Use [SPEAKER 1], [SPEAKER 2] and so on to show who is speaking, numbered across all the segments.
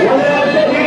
[SPEAKER 1] One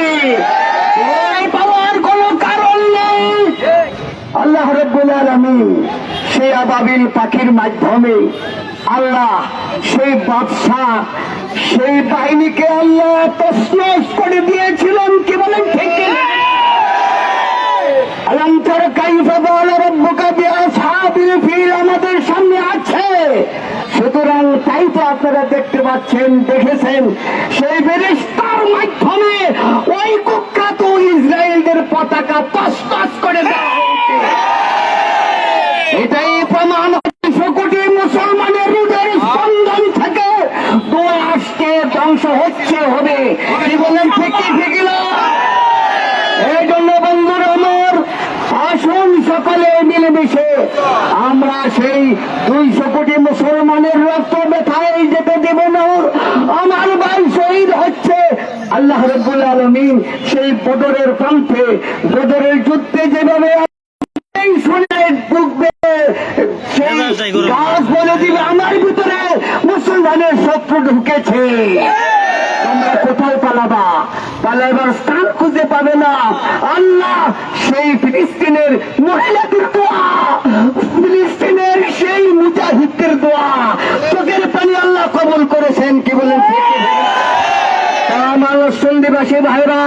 [SPEAKER 1] উত্তর শরীফ পাওয়ার কোনো কারণ নেই। আল্লাহ রব্বুল আলমিন সেই আবাবিল পাখির মাধ্যমে আল্লাহ সেই বাদশাহ, সেই বাহিনীকে আল্লাহ তসনস করে দিয়েছিলেন কি বলেন ঠিক কি না? আলম তর কাইফা বল রব্বুকা বিআসহাবিল ফিল আমাদের সামনে আছে। সুতরাং তাই তো আপনারা দেখতে পাচ্ছেন, দেখেছেন, সেই ফেরেশতার মাধ্যমে পতাকা তস তস করে এটাই প্রমাণ কোটি মুসলমানের স্পন্দন থেকে ধ্বংস হচ্ছে, হবে। কি বলেন আসুন সকালে মিলেমিশে, আমরা সেই দুইশো কোটি মুসলমানের আল্লাহ রব্বুল আলমিন সেই বদরের প্রান্তে বদরের যুদ্ধে যেভাবে আমার ভিতরে মুসলমানের শত্রু ঢুকেছে। তোমরা কোথায় পালাবা? পালাবার স্থান খুঁজে পাবে না। আল্লাহ সেই ফিলিস্তিনের মহিলাদের দোয়া ফিলিস্তিনের সেই মুজাহিদদের দোয়া সন্ধিবাসী ভাইরা